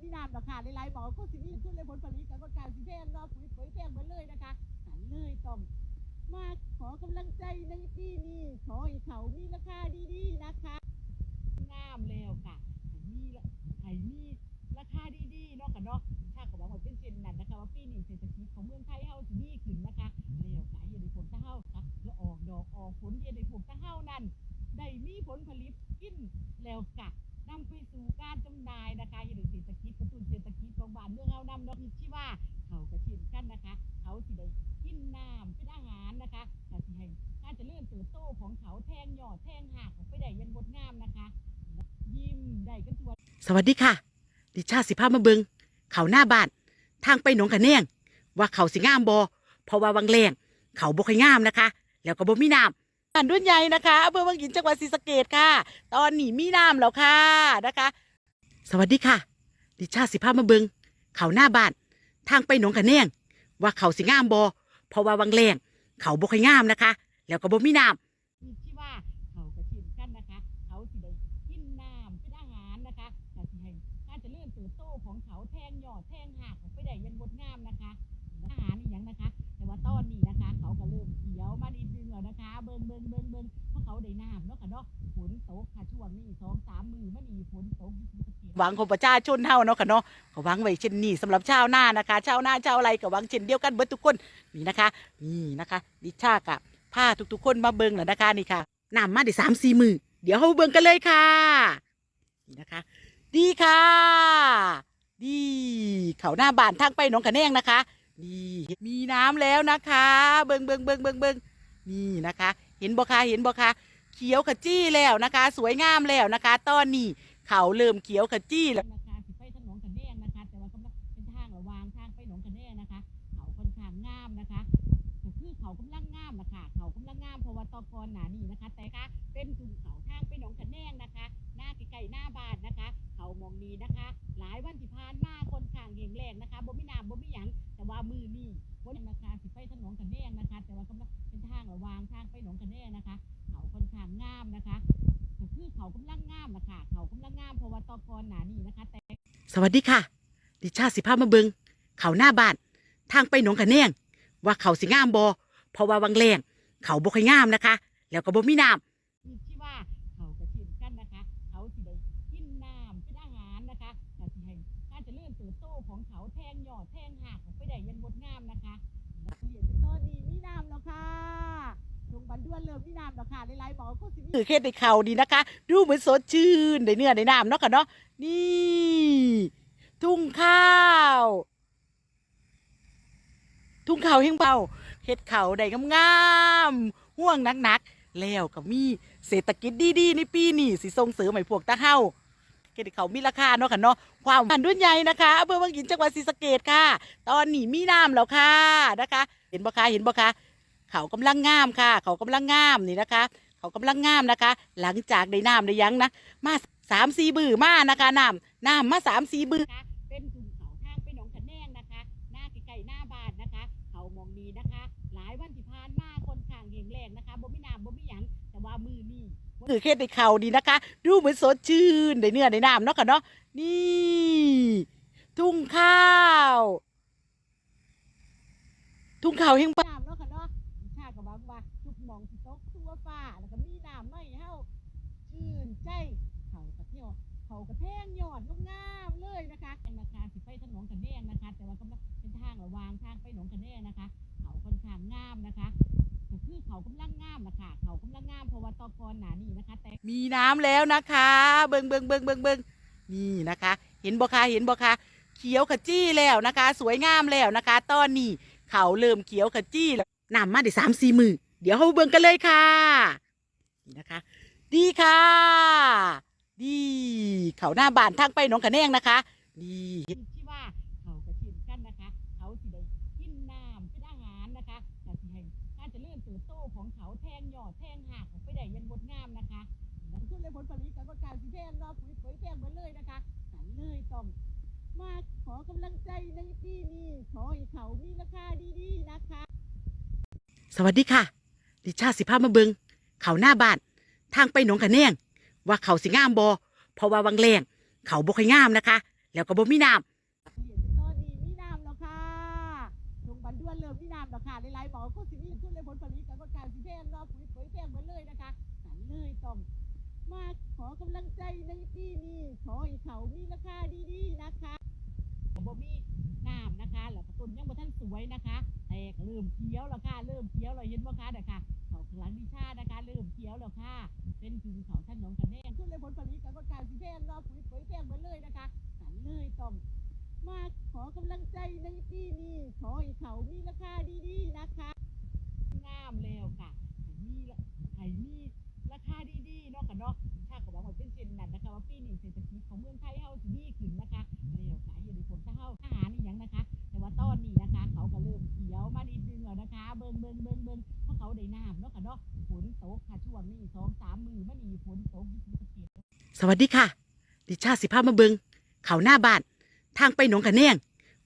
มีน้ำดอกค่ะหลายๆหมอก็สิมีขึ้นเลยผลผลิตกับก็การสิแพงเนาะปุ๋ยปุ๋ยแพงหมดเลยนะคะหันเลยต้องมาขอกำลังใจในปีนี้ขอให้เขามีราคาดีๆนะคะงามแล้วค่ะให้มีละให้มีราคาดีๆเนาะค่ะเนาะถ้าก็บอกว่าเป็นเช่นนั้นนะคะว่าปีนี้เศรษฐกิจของเมืองไทยเฮาสิดีขึ้นนะคะแล้วขายเฮ็ดให้ผลตะเฮาค่ะแล้วออกดอกออกผลเฮ็ดให้ผลตะเฮานั้นได้มีผลผลิตกินแล้วกะ นำไปสู่การจำหน่ายนะคะเฮ็ดให้เศรษฐกิจกระตุ้นเศรษฐกิจของบ้านเมืองเฮานำเนาะคิดที่ว่าเขาก็เช่นกันนะคะ เขาสิได้กินน้ำเป็นอาหารนะคะก็สิให้การเจริญเติบโตของเขาแทงหยอดแทงหากออกไปได้อยังงดงามนะคะ ยิ้มได้กันทั่ว สวัสดีค่ะ ดิชาสิพาพมาเบิงเขาหน้าบ้านทางไปหนองกระแนงว่าเขาสิงามบอเพราะว่าวังแรงเขาบ่ค่อยงามนะคะ แล้วก็บ่มีน้ำานด้วนใหญ่นะคะอำเภอวังหินจังหวัดศรีสะเกดค่ะ ตอนนี้มีน้ำแล้วค่ะนะคะ สวัสดีค่ะ ดิชาสิภามาเบิงเขาหน้าบ้าน ทางไปหนองกระแนงว่าเขาสิงามบอเพราะว่าวังแรงเขาบ่ค่อยงามนะคะ แล้วก็บ่มีน้ำ เบิ่งเบิ่งเบิ่งเบิ่งเพราะเขาได้น้ำเนาะค่ะเนาะฝนตกค่ะช่วงนี้สองสามมือมันนี่ฝนตกหวังของประชาชนเฮาเนาะค่ะเนาะก็หวังไว้เช่นนี้สำหรับชาวนานะคะชาวนาชาวไรก็หวังเช่นเดียวกันเบิดทุกคนนี่นะคะนี่นะคะดิชากะพาทุกๆคนมาเบิ่งแล้วนะคะนี่ค่ะน้ำมาได้สามสี่มือเดี๋ยวเฮาเบิ่งกันเลยค่ะนี่นะคะ ดีค่ะดีเขาหน้าบ้านทางไปหนองกระแนงนะคะนี่มีน้ำแล้วนะคะ เบิ่งเบิ่งเบิ่งเบิ่งเบิ่ง นี่นะคะ เห็นบ่คะเห็นบ่คะเขียวขจีแล้วนะคะ สวยงามแล้วนะคะ ตอนนี้เขาเริ่มเขียวขจีแล้วนะคะสิไปถนนกันแน่นะคะ แต่ว่ากำลังเป็นทางระวางทางไปหนองกันแน่นะคะ เขาค่อนข้างงามนะคะก็คือเขากำลังงามนะคะเขากำลังงามเพราะว่าตอกอนหนานี่นะคะ แต่ก็เป็นกลุ่มเขาทางไปหนองกันแน่นะคะ หน้าไกลๆหน้าบ้านนะคะ เขามองนี้นะคะ หลายวันที่ผ่านมาคนข้างเหียงแรงนะคะบ่มีน้ำบ่มีหยังแต่ว่ามือนี่วันนะคะสิไปถนนกันแน่นะคะ แต่ว่าก็ วางทางไปหนองกันแน่นะคะ เขาค่อนข้างงามนะคะก็คือเขากำลังงามนะคะเขากำลังงามเพราะว่าตอกอนหนานี่นะคะ แต่สวัสดีค่ะ ดิชาสิพามาเบิงเขาหน้าบ้านทางไปหนองกระแนงว่าเขาสิงามบอเพราะว่าวังแรงเขาบ่ค่อยงามนะคะ แล้วก็บ่มีน้มีที่ว่าเขาก็เช่นกันนะคะ เขาสิได้กินน้ำเป็นอาหารนะคะแต่สิให้การเจริญเติบโตของเขาแทงยอดแทงหากออกไปได้อยังงดงามนะคะเรียนตอนนี้มีน้ำแล้วค่ะลงบันด้ วนเริ่มมีน้ำแล้วค่ะหลายๆหมอก็สิคือเฮ็ดในเขาดีนะคะ ดูเหมือนสดชื่นได้เนื้อได้น้ำเนาะค่ะเนาะนี่ ทุ่งข้าว ทุ่งข้าวแห้งเบาเฮ็ดเขาได้งามๆห่วงนักๆ แล้วก็มีเศรษฐกิจดีๆในปีนี้สิส่งเสริมให้พวกตาเฮาเฮ็ดเขามีราคาเนาะค่ะเนาะความหันดุนใหญ่นะคะอำเภอวังหินจังหวัดศรีสะเกดค่ะ ตอนนี้มีน้ำแล้วค่ะนะคะ เห็นบ่คะเห็นบ่คะ เขากำลังงามค่ะ เขากำลังงามนี่นะคะ เขากำลังงามนะคะ หลังจากได้น้ำได้หยังนะมาสามสี่บือมานะคะน้ำน้ำมาสามสี่บือนะคะเป็นกลุ่มเขาทางไปหนองขะแนงนะคะ หน้าไกลๆหน้าบ้านนะคะ เขามองนี้นะคะ หลายวันที่ผ่านมาคนข้างเหียงแรงนะคะบ่มีน้ำบ่มีหยังแต่ว่ามือนี่คือเฮ็ดให้เขาดีนะคะ ดูเหมือนสดชื่นได้เนื้อได้น้ำเนาะค่ะเนาะนี่ ทุ่งข้าว ทุ่งข้าวแห้งน้ำเนาะค่ะเนาะชาก็หวังว่าทุกหมองที่ตกทั่วฟ้าแล้วก็มีน้ำไม่เฮาชื่นใจเขากระเที่ยวเขา กระแทงยอดงามเลยนะคะเป็นราคาสิไปถนนกันแน่นะคะ แต่ว่ากำลังเป็นทางระวางทางไปหนองกันแน่นะคะ เขาค่อนข้างงามนะคะก็คือเขากำลังงามนะคะเขากำลังงามเพราะว่าตอกอนหนานี่นะคะ แต่มีน้ำแล้วนะคะ เบิงเบิงเบิงเบิงเบิงนี่นะคะ เห็นบ่คะเห็นบ่คะเขียวขจีแล้วนะคะ สวยงามแล้วนะคะ ตอนนี้เขาเริ่มเขียวขจีแล้วน้ำมาได้สามสี่มือเดี๋ยวเราเบิงกันเลยค่ะนี่นะคะ ดีค่ะ ดีเขาหน้าบ้านทางไปหนองกระแนงนะคะดีที่ว่าเขากระเช่นกันนะคะ เขาสิได้กินน้ำเป็นอาหารนะคะแต่สิให้การเจริญเติบโตของเขาแทงยอดแทงหากออกไปได้อยังงดงามนะคะแล้วขึ้นเลยผลผลิตกับก็การสิแพงเนาะปุ๋ยปุ๋ยแพงหมดเลยนะคะหันเลยต้องมาขอกำลังใจในปีนี้ขอให้เขามีราคาดีๆนะคะ สวัสดีค่ะ ดิชาสิพามาเบิงเขาหน้าบ้านทางไปหนองกระแนง ว่าเขาสิงามบอเพราะว่าวังแรงเขาบ่ค่อยงามนะคะ แล้วก็บ่มีน้ำตอนนี้มีน้ำแล้วค่ะลงบันด้วนเริ่มมีน้ำแล้วค่ะหลายๆบอกก็สิมีขึ้นเลยผลผลิตกับก็การสิแพงเนาะปุ๋ยปุ๋ยแพงเหมือนเลยนะคะหันเลยต้องมาขอกำลังใจในปีนี้ขอให้เขามีราคาดีๆนะคะ บ่มีน้ำนะคะแล้วก็ต้นยังบ่ทันสวยนะคะแต่ก็เริ่มเขียวแล้วค่ะเริ่มเขียวแล้วเห็นบ่คะเด้อค่ะเขาข้างหลังดิชานะคะ เริ่มเขียวแล้วค่ะ เป็นถึงเขาท่านหนองกันแน่ขึ้นเลยผลผลิตกับก็การสิแพงเนาะปุ๋ยปุ๋ยแพงเหมือนเลยนะคะหันเลยต้องมาขอกำลังใจในปีนี้ขอให้เขามีราคาดีๆนะคะงามแล้วค่ะให้มีละให้มี ราคาดีๆเนาะค่ะเนาะถ้าก็บอกว่าเป็นเช่นนั้นนะคะว่าปีนี้เศรษฐกิจของเมืองไทยเฮาสิดีขึ้นนะคะแล้วค่ะอยู่ในผลถ้าเฮาอาหารอีหยังนะคะ แต่ว่าตอนนี้นะคะ เขาก็เริ่มเขียวมานิดนึงแล้วนะคะ เบิ่งเบิ่งเบิ่งเบิ่งเพราะเขาได้น้ำเนาะค่ะเนาะฝนตกค่ะช่วงนี้สองสามมือมันนี่ฝนตกที่ประเทศสวัสดีค่ะ ดิชาสิพามาเบิงเขาหน้าบ้านทางไปหนองกระแนง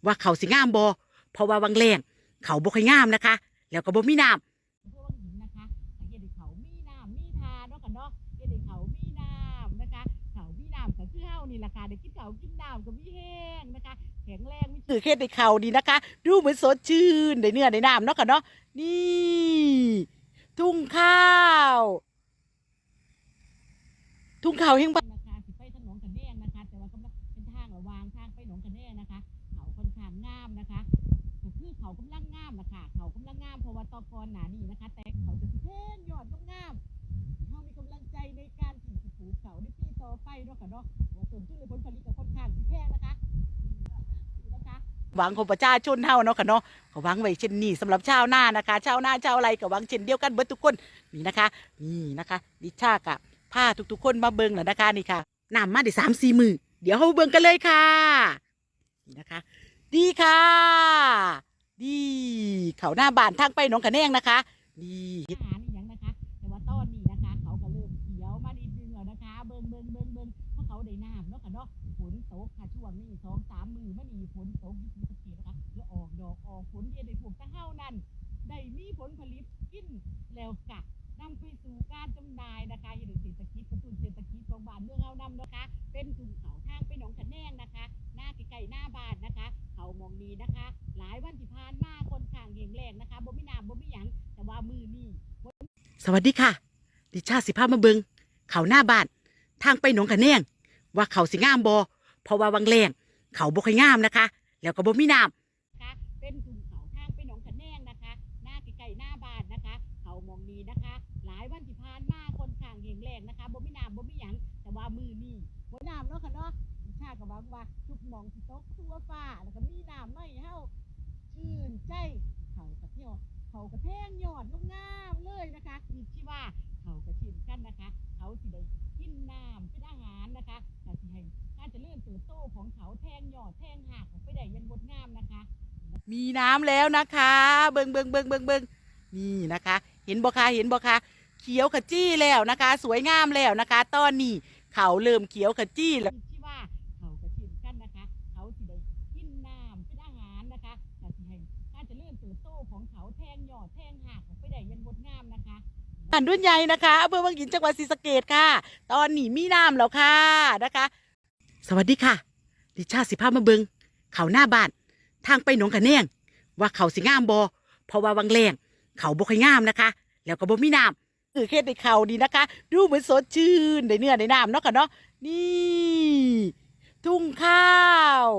ว่าเขาสิงามบอเพราะว่าวังแรงเขาบ่ค่อยงามนะคะ แล้วก็บ่มีน้เานี่แหละค่ะได้กินเขาวกินน้ำก็มีแห้งนะคะแข็งแรงมีำคือเคสในเขาดีนะคะ ดูเหมือนสดชื่นได้เนื้อได้น้ำเนาะค่ะเนาะนี่ ทุ่งข้าว ทุ่งข้าวแห่งบ้านนะคะสิไปถนนกันแน่งนะคะ แต่ว่ากำลังเป็นทางระหวางทางไปหนองกันแน่งนะคะ เขาค่อนข้างงามนะคะก็คือเขากำลังงามล่ะค่ะเขากำลังงามเพราะว่าตอกอนหนานี่นะคะ แต่เขาจะสิแพงยอดงามๆเฮามีกำลังใจในการที่จะปลูกเขาในปีต่อไปเนาะค่ะเนาะว่า ต้นทุนหรือผลผลิตก็ค่อนข้างสิแพงนะคะนะคะ หวังของประชาชนเฮาเนาะค่ะเนาะก็หวังไว้เช่นนี้สำหรับชาวนานะคะ ชาวนาชาวไรก็หวังเช่นเดียวกันเบิดทุกคนนี่นะคะ นี่นะคะ ดิชากะพาทุกๆคนมาเบิ่งแล้วนะคะนี่ค่ะน้ำมาได้สามสี่มือเดี๋ยวเฮาเบิ่งกันเลยค่ะนี่นะคะ ดีค่ะ ดีเขาหน้าบ้านทางไปหนองกระแนงนะคะ ดี อกอกผลเย็นในพวกตะเฮานั่นได้มีผลผลิตกินแล้วกะนำไปสู่การจำหน่ายนะคะเฮ็ดให้เศรษฐกิจกระตุ้นเศรษฐกิจของบ้านเมืองเฮานำนะคะ เป็นกลุ่มเขาทางไปหนองขะแนงนะคะ หน้าไกลๆหน้าบ้านนะคะ เขามองดีนะคะ หลายวันที่ผ่านมาคนข้างแห้งแล้งนะคะบ่มีน้ำบ่มีหยังแต่ว่ามือนี้สวัสดีค่ะ ดิชาสิพามาเบิงเขาหน้าบ้าน ทางไปหนองกระแนงว่าเขาสิงามบอเพราะว่าวังแรงเขาบ่ค่อยงามนะคะ แล้วก็บ่มีน้ำ ข้างแห้งแล้งนะคะบ่มีน้ำบ่มีหยังแต่ว่ามือนี้บ่น้ำเนาะค่ะเนาะชาก็หวังว่าทุกหมองสิตกทั่วฟ้าแล้วก็มีน้ำไม่เฮาชื่นใจเขากระเที่ยวเขากระแทงยอดงามเลยนะคะมีที่ว่าเขากระชินกันนะคะ เขาสิได้กินน้ำเป็นอาหารนะคะแต่สิให้การจะเลื่อนเติบโตของเขาแทงยอดแทงหากออกไปได้ยังงดงามนะคะ มีน้ำแล้วนะคะ เบิงเบิงเบิงเบิงเบิงนี่นะคะ เห็นบ่คะเห็นบ่คะ เขียวขจี้แล้วนะคะ สวยงามแล้วนะคะ ตอนนี้เขาเริ่มเขียวขจี้แล้วที่ว่าเขากระชินกันนะคะ เขาสิได้กินน้ำเป็นอาหารนะคะแต่สิให้การเจะเลื่อนเติบโตของเขาแทงยอดแทงหากออกไปได้อยังงดงามนะคะบ้านดุนใหญ่นะคะอำเภอวังหินจังหวัดศรีสะเกดค่ะ ตอนนี้มีน้ำแล้วค่ะนะคะ สวัสดีค่ะ ดิชาสิพามาเบิงเขาหน้าบ้าน ทางไปหนองกระแนงว่าเขาสิงามบอเพราะว่าวังแรงเขาบ่ค่อยงามนะคะ แล้วก็บ่มีน้ำ คือเคสในเขาดีนะคะ ดูเหมือนสดชื่นในเนื้อในน้ำเนาะค่ะเนาะนี่ ทุ่งข้าว